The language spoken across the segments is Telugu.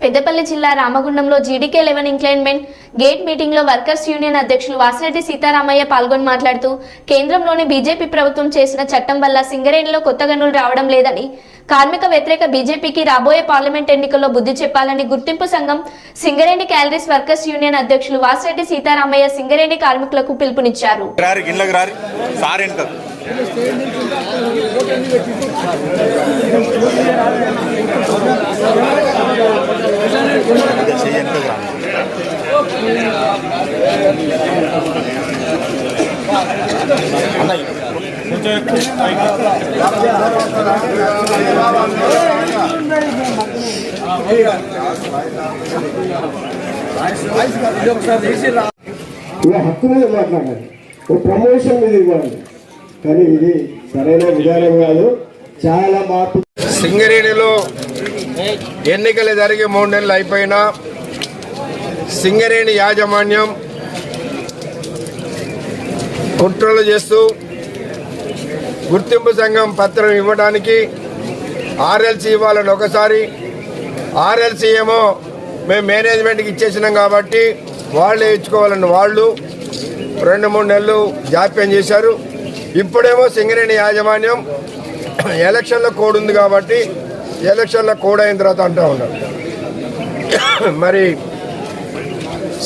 పెద్దపల్లి జిల్లా రామగుండంలో జీడీకే లెవెన్ ఇంక్లైన్మెంట్ గేట్ మీటింగ్లో వర్కర్స్ యూనియన్ అధ్యక్షులు వాసిరెడ్డి సీతారామయ్య పాల్గొని మాట్లాడుతూ కేంద్రంలోని బీజేపీ ప్రభుత్వం చేసిన చట్టం వల్ల సింగరేణిలో కొత్త గనులు రావడం లేదని కార్మిక వ్యతిరేక బీజేపీకి రాబోయే పార్లమెంట్ ఎన్నికల్లో బుద్ధి చెప్పాలని గుర్తింపు సంఘం సింగరేణి క్యాలరీస్ వర్కర్స్ యూనియన్ అధ్యక్షులు వాసిరెడ్డి సీతారామయ్య సింగరేణి కార్మికులకు పిలుపునిచ్చారు. రారి గిన్నెలకు రారి సార్ వెనుక ఇక హక్కు మీద మాట్లాడాలి ఒక ప్రమోషన్ మీద ఇవ్వాలి కానీ ఇది సరైన విధానం కాదు. చాలా మార్పు సింగరేణిలో ఎన్నికలు జరిగి మూడు నెలలు అయిపోయినా సింగరేణి యాజమాన్యం కుట్రలు చేస్తూ గుర్తింపు సంఘం పత్రం ఇవ్వడానికి ఆర్ఎల్సీ ఇవ్వాలని ఒకసారి ఆర్ఎల్సీ ఏమో మేము మేనేజ్మెంట్కి ఇచ్చేసినాం కాబట్టి వాళ్ళే ఇచ్చుకోవాలని వాళ్ళు రెండు మూడు నెలలు జాప్యం చేశారు. ఇప్పుడేమో సింగరేణి యాజమాన్యం ఎలక్షన్ల కోడ్ ఉంది కాబట్టి ఎలక్షన్ల కోడ్ అయిన తర్వాత అంటూ ఉన్నారు. మరి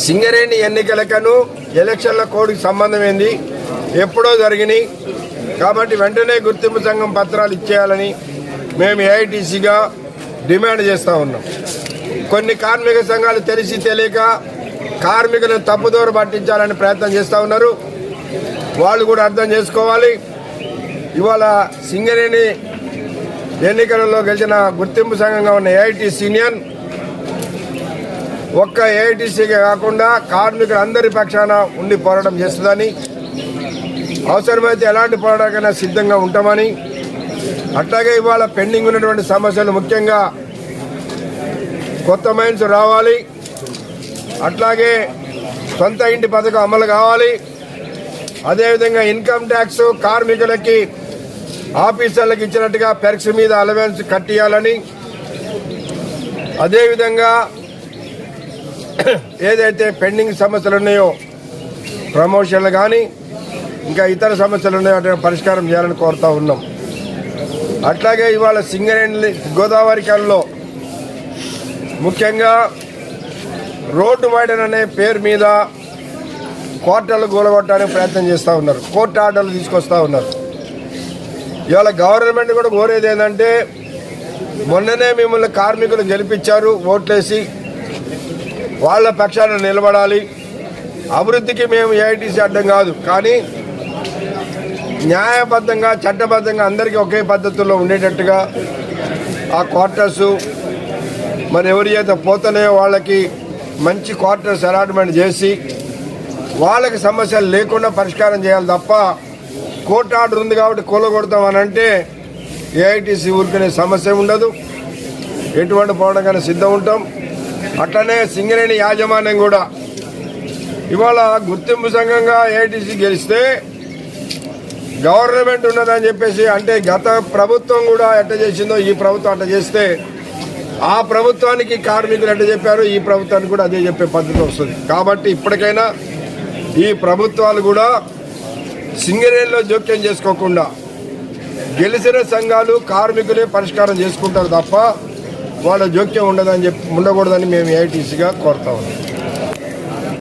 సింగరేణి ఎన్నికలకను ఎలక్షన్ల కోడ్కి సంబంధం ఏంది? ఎప్పుడో జరిగినాయి. కాబట్టి వెంటనే గుర్తింపు సంఘం పత్రాలు ఇచ్చేయాలని మేము ఏఐటీసీగా డిమాండ్ చేస్తూ ఉన్నాం. కొన్ని కార్మిక సంఘాలు తెలిసి తెలియక కార్మికులను తప్పుదోర పట్టించాలని ప్రయత్నం చేస్తూ ఉన్నారు. వాళ్ళు కూడా అర్థం చేసుకోవాలి. ఇవాళ సింగరేణి ఎన్నికలలో గెలిచిన గుర్తింపు సంఘంగా ఉన్న ఏఐటీసీ యూనియన్ ఒక్క ఏఐటీసీగా కాకుండా కార్మికులందరి పక్షాన ఉండి పోరాటం చేస్తుందని అవసరమైతే ఎలాంటి పోరాటానికైనా సిద్ధంగా ఉంటామని అట్లాగే ఇవాళ పెండింగ్ ఉన్నటువంటి సమస్యలు ముఖ్యంగా కొత్త మైన్స్ రావాలి. అట్లాగే సొంత ఇంటి పథకం అమలు కావాలి. అదేవిధంగా ఇన్కమ్ ట్యాక్స్ కార్మికులకి ఆఫీసర్లకు ఇచ్చినట్టుగా పెర్క్స్ మీద అలవెన్స్ కట్టియాలని అదేవిధంగా ఏదైతే పెండింగ్ సమస్యలు ఉన్నాయో ప్రమోషన్లు కానీ ఇంకా ఇతర సమస్యలు ఉన్నాయో వాటిని పరిష్కారం చేయాలని కోరుతా ఉన్నాం. అట్లాగే ఇవాళ సింగరేణి గోదావరి కాలంలో ముఖ్యంగా రోడ్డు వైడన్ అనే పేరు మీద కోర్టులు కూలగొట్టడానికి ప్రయత్నం చేస్తూ ఉన్నారు. కోర్టు ఆర్డర్లు తీసుకొస్తా ఉన్నారు. ఇవాళ గవర్నమెంట్ కూడా కోరేది ఏంటంటే మొన్ననే మిమ్మల్ని కార్మికులు గెలిపించారు ఓట్లేసి వాళ్ళ పక్షాన నిలబడాలి. అభివృద్ధికి మేము ఏఐటీసీ అడ్డం కాదు కానీ న్యాయబద్ధంగా చట్టబద్ధంగా అందరికీ ఒకే పద్ధతుల్లో ఉండేటట్టుగా ఆ క్వార్టర్స్ మరి ఎవరి చేత పోతలేయో వాళ్ళకి మంచి క్వార్టర్స్ అలాట్మెంట్ చేసి వాళ్ళకి సమస్యలు లేకుండా పరిష్కారం చేయాలి తప్ప కోర్టు ఆర్డర్ ఉంది కాబట్టి కూలగొడతాం అని అంటే ఏఐటీసీ ఊరుకునే సమస్య ఉండదు. ఎటువంటి పోవడానికైనా సిద్ధం ఉంటాం. అట్లనే సింగరేణి యాజమాన్యం కూడా. ఇవాళ గుర్తింపు సంఘంగా ఏఐటీసీ గెలిస్తే గవర్నమెంట్ ఉన్నదని చెప్పేసి అంటే గత ప్రభుత్వం కూడా ఎట్ట చేసిందో ఈ ప్రభుత్వం అట్ట చేస్తే ఆ ప్రభుత్వానికి కార్మికులు ఎట్ట చెప్పారు ఈ ప్రభుత్వానికి కూడా అదే చెప్పే పద్ధతి వస్తుంది. కాబట్టి ఇప్పటికైనా ఈ ప్రభుత్వాలు కూడా సింగరేణిలో జోక్యం చేసుకోకుండా గెలిచిన సంఘాలు కార్మికులే పరిష్కారం చేసుకుంటారు తప్ప వాళ్ళ జోక్యం ఉండదని చెప్పి ఉండకూడదని మేము ఏఐటీసీగా కోరుతా ఉన్నాం.